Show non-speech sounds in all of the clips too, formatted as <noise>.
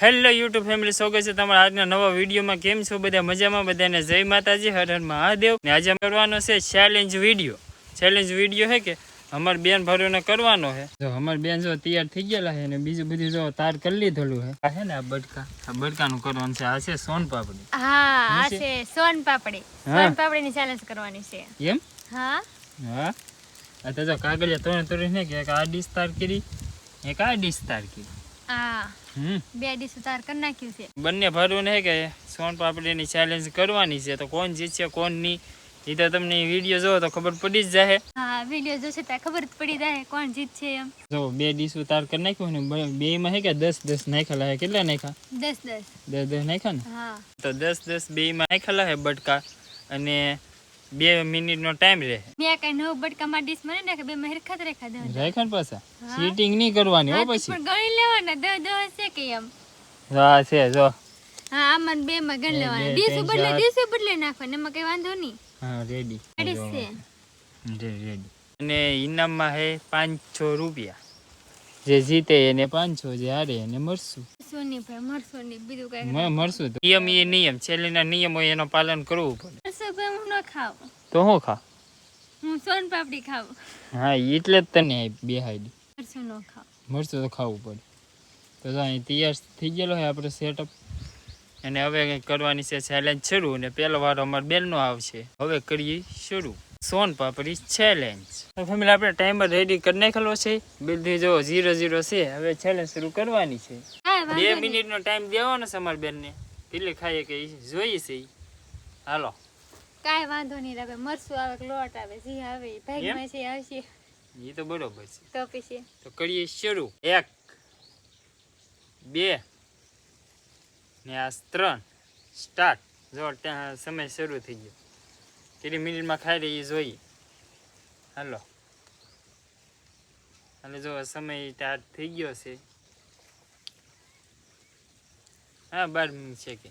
Hello YouTube family સ્વાગત છે તમારા આજના નવા વિડીયોમાં. કેમ છો બધા? મજામાં? બધાને જય માતાજી હર હર મહાદેવ. ને આજે કરવાનો છે ચેલેન્જ વીડિયો ચેલેન્જ વીડિયો હે કે? અમાર બેન ભાઈઓને કરવાનો છે જો અમાર બેન જો તૈયાર થઈ ગયેલા છે ને બીજું બધું જો તાર કરી લીધેલું છે આ છે ને આ બટકા. આ બટકાનું કરવાનું છે. આ છે સોન પાપડી. હા આ છે? સોન પાપડી. સોન પાપડીની ચેલેન્જ કરવાની છે. એમ? હા. હા. આ તો જો કાગળિયા ત્રણ ત્રણ ને કે એક આ ડીશ કરી એક આ ડીશ કરી. બે ડીશ ઉતાર કરી નાખ્યું છે. બંને ભરવું ને કે સોન પાપડીની ચેલેન્જ કરવાની છે. તો કોણ જીતશે કોણ નહીં એ તો તમને વીડિયો જોવો તો ખબર પડી જ જાય હા વીડિયો જોશે તો ખબર પડી જાય કોણ જીતશે એમ. જો બે ડીશ ઉતાર કરી નાખ્યું ને બે માં હે કે દસ દસ નાખેલા હે? કેટલા નાખ્યા? દસ દસ. દસ દસ નાખ્યા ને? હા. તો દસ દસ બે માં નાખેલા હે બટકા. અને બે મિનિટ નો ટાઈમ રહે મેં કઈ નવ બટકામાં ડીશ મને નાખે બે મહેર ખત રેખા દે રેખા ને પાછા. સીટિંગ નહીં કરવાની હો પછી. પણ ગણી લેવાના દ દ છે કે એમ. હા છે જો. હા આમાં બે માં ગણી લેવાના. ડીશ બદલે ડીશ બદલે નાખવાની એમાં કઈ વાંધો નહીં. હા રેડી રેડી છે. રેડી અને ઇનામમાં હે પાંચસો રૂપિયા. જે જીતે એને પાંચસો જે હારે એને મળશું સોની ભાઈ મરસો નહીં બીજું કઈ મ- મળશું નિયમ એ નિયમ છેલ્લીના નિયમ હોય એનું પાલન કરવું પડે. ન ખાવ. તો હું ખા? હું સોન પાપડી ખાવ. હા એટલે જ તને બેહાડી મરચું ન ખાવ. મરચું તો ખાવું પડે. તો જો અહીં તૈયાર થઈ ગયેલો હોય આપણે સેટઅપ અને હવે કરવાની છે ચેલેન્જ શરૂ અને પહેલો વાર અમારા બેનનો આવશે. હવે કરીએ શરૂ. સોન પાપડી ચેલેન્જ તો ફેમિલી આપણે ટાઈમર રેડી કરી નાખેલો છે. બિલથી જો ઝીરો ઝીરો છે હવે ચેલેન્જ શરૂ કરવાની છે. બે મિનિટનો ટાઈમ દેવાનો છે અમારા બેનને. કેટલી ખાઈએ કે જોઈએ છે. હાલો. કાંઈ વાંધો નહીં આવે મરસું આવે લોટ આવે જી આવે ભાગમાં છે આવશે. એ તો બરોબર છે. તો પછી? તો કરીએ શરૂ. એક બે ને આ ત્રણ. સ્ટાર્ટ. જો ત્યાં સમય શરૂ થઈ ગયો. કેટલી મિનિટમાં ખાઈ રહી એ જોઈએ હાલો. અને જો સમય સ્ટાર્ટ થઈ ગયો છે. હા બાર મિનિટ છે કે.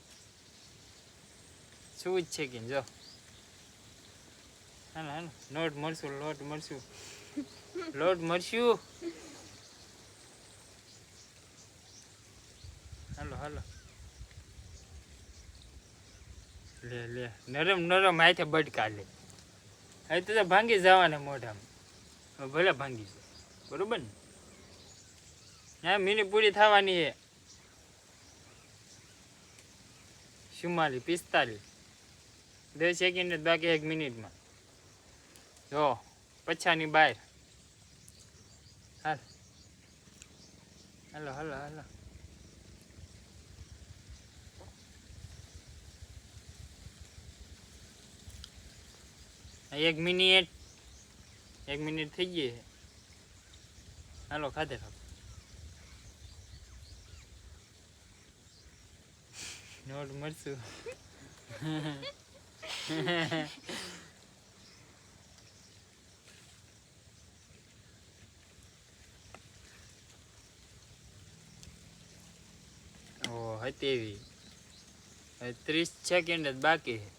શું જ છે કે જો. હાલો હાલો. લોટ મળશું લોટ મળશું. લોટ મળશું. હાલો હાલો. લે લે. નરમ નરમ હાથે બટકા લે. હવે તો ભાંગી જવાના મોઢામાં. ભલે ભાંગી જાય. બરોબર ને? હા મિનિટ પૂરી થવાની છે. ચુમ્માલીસ, પિસ્તાલીસ. દસ સેકન્ડ બાકી એક મિનિટમાં. જો પછાની બહાર હાલ હાલો હાલો હાલો આ એક મિનિટ એક મિનિટ થઈ ગઈ છે હાલો ખાતે ખાવ નોટ મળશું હતી હવે ત્રીસ સેકન્ડ જ બાકી છે.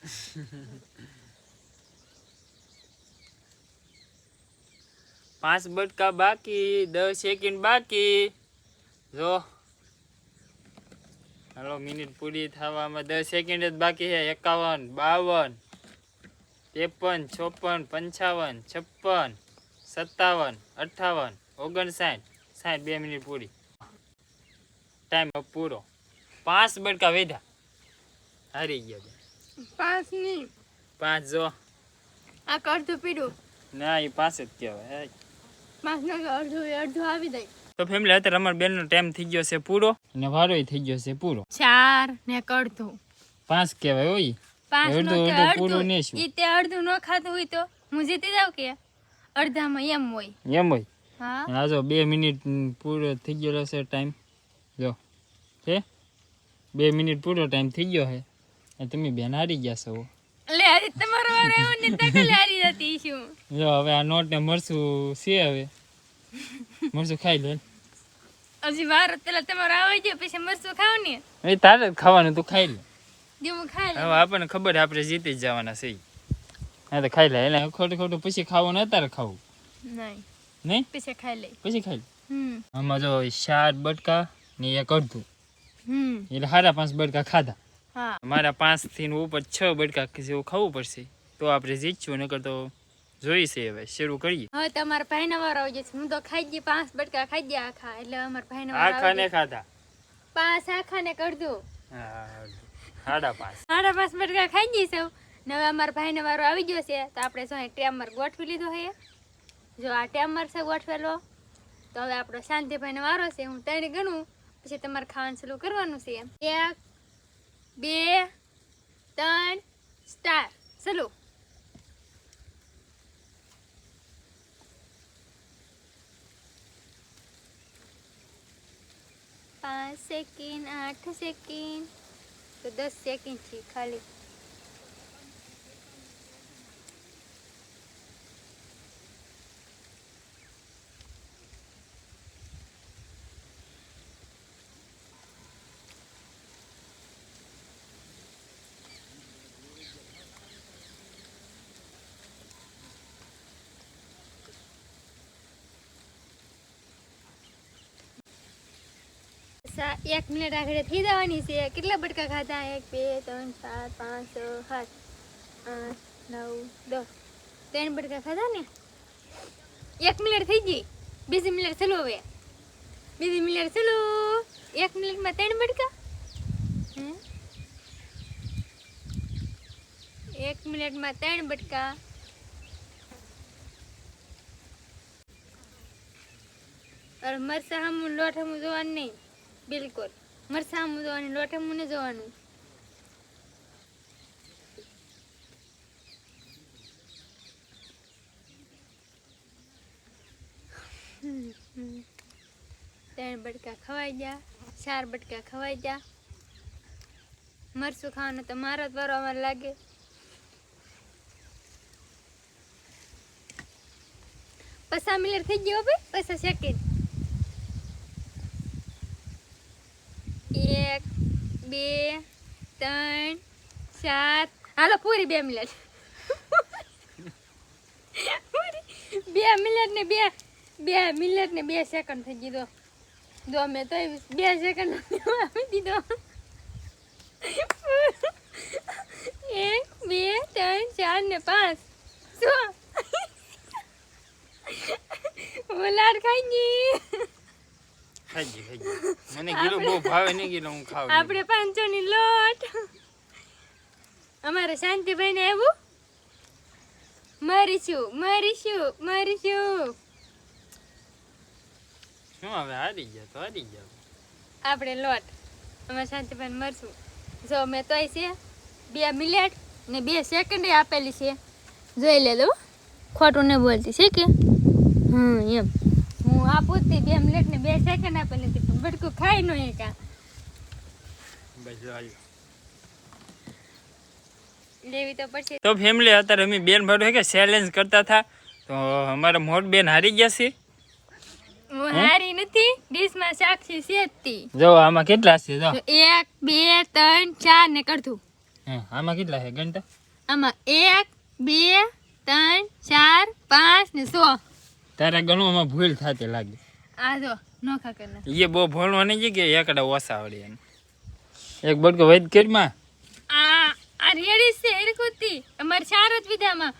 <laughs> પાંચ બટકા બાકી દસ સેકન્ડ બાકી. જો. હાલો મિનિટ પૂરી થવામાં દસ સેકન્ડ જ બાકી છે. એકાવન બાવન ત્રેપન ચોપન પંચાવન છપ્પન. સત્તાવન અઠ્ઠાવન ઓગણસાઠ સાઠ બે મિનિટ પૂરી. ટાઈમ પૂરો. પાંચ બટકા વેધા. હારી ગયા બે. પાંચ નહીં. પાંચ જો. આ અડધું પીડું? ના એ પાંચ જ કહેવાય. પાંચ નો અડધું અડધું આવી જાય. તો ફેમિલી અત્યારે અમાર બેન નો ટાઈમ થઈ ગયો છે પૂરો. અને વારોય થઈ ગયો છે પૂરો. ચાર ને અડધું. પાંચ કહેવાય હોય પાંચ નો અડધું અડધું. પૂરું નહીં ઈ તે અડધું ન ખાતું હોય તો હું જીતી જાઉં કે? અડધામાં એમ હોય. એમ હોય? હા. જો બે મિનિટ પૂરો થઈ ગયો છે ટાઈમ જો છે? બે મિનિટ પૂરો ટાઈમ થઈ ગયો છે તમે બેન હારી ગયા છો. લે આજે તમારો વારો આવ્યો ને તકલ હારી જતી છું. જો હવે આ નોટ ને મરશું છે હવે. મરસું ખાઈ લે. હજી વાર પેલા તમારો આવી ગયો પછી મરસું ખાવ ને. એ તારે જ ખાવાનું તું ખાઈ લે. જે હું ખાઈ હવે આપણને ખબર આપણે જીતી જ જવાના છે. હા તો ખાઈ લે. એટલે ખોટું ખોટું પછી ખાવું ને અત્યારે ખાવું. નહીં. નહીં? પછી ખાઈ લે. પછી ખાઈ લે. હમ. આમાં જો ચાર બટકા ને એક અડધું. હમ. એટલે સાડા પાંચ બટકા ખાધા. હા. મારા પાંચથી ઉપર છ બટકા જેવું ખાવું પડશે. તો આપણે જીતશું નકર તો જોઈશે હવે શરૂ કરીએ. હવે તમારા ભાઈનો વારો આવી જશે હું તો ખાઈ ગઈ પાંચ બટકા ખાઈ ગયા આખા. એટલે અમારા ભાઈનો વારો આખા ને ખાધા? પાંચ આખા ને કરજો હાડા પાંચ. સાડા પાંચ બટકા ખાઈ ગઈ સૌ ને હવે અમારા ભાઈનો વારો આવી ગયો છે, તો આપણે શું ટેમર ગોઠવી લીધો છે? જો આ ટેમર છે ગોઠવેલો, તો હવે આપણો શાંતિભાઈનો વારો છે, હું ત્રણ ગણું, પછી તમારે ખાવાનું ચાલુ કરવાનું છે. એક, બે, ત્રણ સ્ટાર ચલો. પાંચ સેકન્ડ, આઠ સેકન્ડ, તો દસ સેકન્ડ છે ખાલી. એક મિનિટ આગળ થઈ જવાની છે. કેટલા બટકા ખાધા? એક, બે, ત્રણ, ચાર, પાંચ, છ, સાત, આઠ, નવ, દસ. ત્રણ બટકા ખાધા ને? એક મિનિટ થઈ ગઈ. બીજી મિનિટ ચલો હવે. બીજી મિનિટ ચલો. એક મિનિટમાં ત્રણ બટકા? એક મિનિટમાં ત્રણ બટકા. અરે મરસા હમું લોટ હમું જોવાનું નહીં. બિલકુલ. મરસા જોવાની જોવાનું મુને હમું નહીં જોવાનું. ત્રણ બટકા ખવાઈ ગયા, ચાર બટકા ખવાઈ ગયા. મરસું ખાવાનું તો મારો જ વારો લાગે. પસા મિલર થઈ ગયો ભાઈ? પસા સેકન્ડ એક બે, ત્રણ સાત હાલો, પૂરી બે મિનિટ. બે મિનિટ ને બે બે મિનિટ ને બે સેકન્ડ થઈ દો. દો મેં તો બે સેકન્ડ આપી દીધો. એક, બે, ત્રણ, ચાર ને પાંચ. શું? હું ખાઈ ગઈ. ખાઈ ખાજી મને ગીલો બહુ ભાવે નહીં ગીલો હું ખાવ આપણે પાંચસો ની લોટ. અમારે શાંતિભાઈ ને એવું. મરીશું મરીશું મરીશું. શું હવે હારી ગયા તો હારી ગયા. આપણે લોટ. અમે શાંતિભાઈ મરશું. જો મેં તોય છે બે મિનિટ ને બે સેકન્ડ આપેલી છે. જોઈ લેજો ખોટું ને બોલતી છે કે? હમ એમ. હું આપું જ તી બે મિનિટ ને બે સેકન્ડ આપેલી હતી પણ ખાઈ નો એ કા બસ હાલો લેવી તો પડશે. તો ફેમિલી અત્યારે અમે બેન ભાડું કે ચેલેન્જ કરતા હતા. તો અમારા મોટ બેન હારી ગયા છે. હું હારી નથી ડીશમાં સાક્ષી છે જ જો આમાં કેટલા છે? જો. એક બે ત્રણ ચાર ને કરતું હા, આમાં કેટલા છે ગણતા? આમાં એક બે ત્રણ ચાર પાંચ ને સો. તારા ગણવામાં ભૂલ થતી લાગે. આ જો નોખા કરના. એ બહુ ભણવા નહીં છે કે એકડા ઓછા આવડે એને. એક બટકો વૈદ કરીમાં આ આ રેડી છે એરકુતી અમારે જ વિધામાં.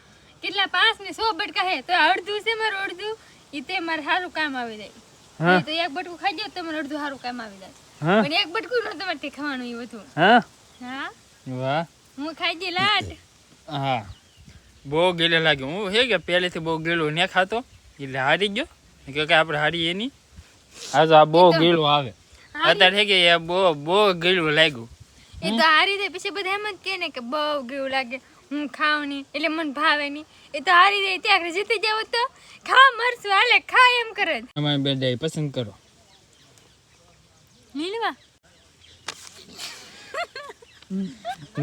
કેટલા પાંચ ને સો બટકા હે. તો અડધું છે મારું અડધું. ઈ તે મારે સારું કામ આવી જાય. હા. ઈ તો એક બટકું ખાઈ જાવ તો મારે અડધું સારું કામ આવી જાય. પણ એક બટકું ન તમારે ખાવાનું એ બધું. હા? હા? વાહ. હું ખાઈ ગઈ લાટ. હા. બહુ ગેલે લાગ્યો. હું હે કે પહેલેથી બહુ ગેલું ને ખાતો એટલે હારી ગયો? કે આપણે હારી એની? હા તો આ બહુ એ આવે. અત્યારે થઈ કે બહુ બહુ ગીળું લાગ્યું. એ તો હારી દે પછી બધા એમ જ કહે ને કે બહુ ગીળું લાગે. હું ખાવ નહીં. એટલે મને ભાવે નહીં. એ તો હારી દે ત્યાં જીતી જાવ તો ખા મરશું. હાલે ખા એમ કરે. જ. તમારી બે ડાય પસંદ કરો. લીલવા.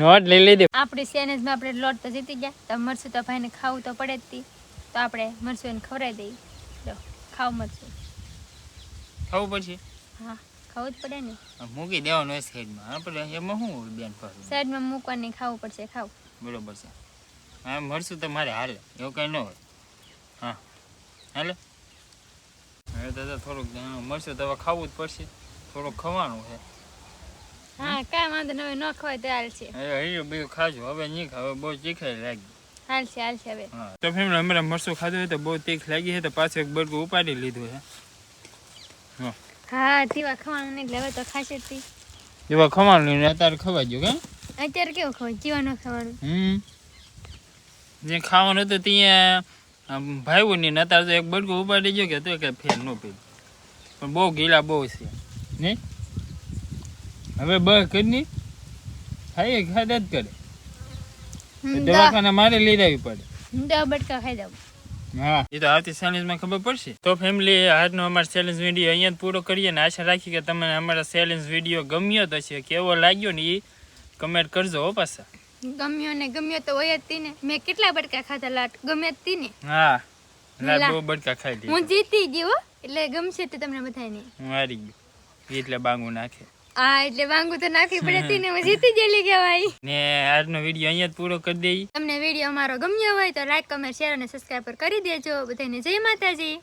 નોટ લઈ લીધી. આપણે સેનેજમાં આપણે લોટ તો જીતી ગયા. તો મરશું તો ભાઈને ખાવું તો પડે જ તી આપણે મરશું એને ખવડાવી દઈએ. ખાવ મરશું ખાવું પડશે? હા ખાવું જ પડે ને. મૂકી દેવાનું હોય સાઈડમાં આપણે એમાં શું બેન ફરવું સાઈડમાં મૂકવાની ખાવું પડશે ખાવ. બરોબર છે. હા મળશું તો મારે હાલે. એવું કંઈ ન હોય. હા. હાલે? હવે જો થોડુંક મળશે તો હવે ખાવું જ પડશે. થોડુંક ખવાનું છે. હા કાંઈ વાંધો નહીં હોય ન ખવાય તો હાલશે હવે હૈયું બીજું ખાજો. હવે નહીં ખાવે બહુ ચીખાઈ લાગી. હાલશે હાલશે હવે. તો ફેમિલી અમારે મરસું ખાધું હોય તો બહુ તીખ લાગી છે તો પાછું એક બરગું ઉપાડી લીધું છે. હા. તીવા ખવાનું નહીં લેવા તો ખાશે તી. એવા ખવાનું નહીં અત્યારે ખવાઈ ગયું કે અત્યારે કેવું ખવાય? જીવાનું ખાવાનું હમ. જે ખાવાનું હતું ત્યાં ભાઈવું નહીં અત્યારે તો એક બરગું ઉપાડી ગયો કે તો કઈ ફેર ન પી પણ બહુ ગીલા બહુ છે. ને? હવે બસ કરી ખાઈએ ખાધા જ કરે? દવાખાના મારે લઈ જવી પડે. દસ બટકા ખાઈ દઉં હા. એ તો આવતી ચેલેન્જમાં ખબર પડશે. તો ફેમિલી આજનો અમારો ચેલેન્જ વીડિયો અહીંયા જ પૂરો કરીએ ને આશા રાખી કે તમને અમારા ચેલેન્જ વીડિયો ગમ્યો તો છે કેવો લાગ્યો ને એ કમેન્ટ કરજો હો પાછા. ગમ્યો ને ગમ્યો તો હોય જ તી ને. મેં કેટલા બટકા ખાધા લાટ? ગમે જ તી ને. હા. લા લા. બહુ બડકા ખાઈ લીધી. હું જીતી ગયો એટલે ગમશે તો તમને બધાને મારી ગયો. એટલે બાંગું નાખે. આ એટલે વાંગુ તો નાખવી પડે ને હું જીતી ગયેલી કહેવાય. ને આજનો વીડિયો અહીંયા જ પૂરો કરી દઈએ તમને વીડિયો અમારો ગમ્યો હોય તો લાઈક કમેન્ટ શેર અને સબસ્ક્રાઈબ કરી દેજો. બધાને જય માતાજી.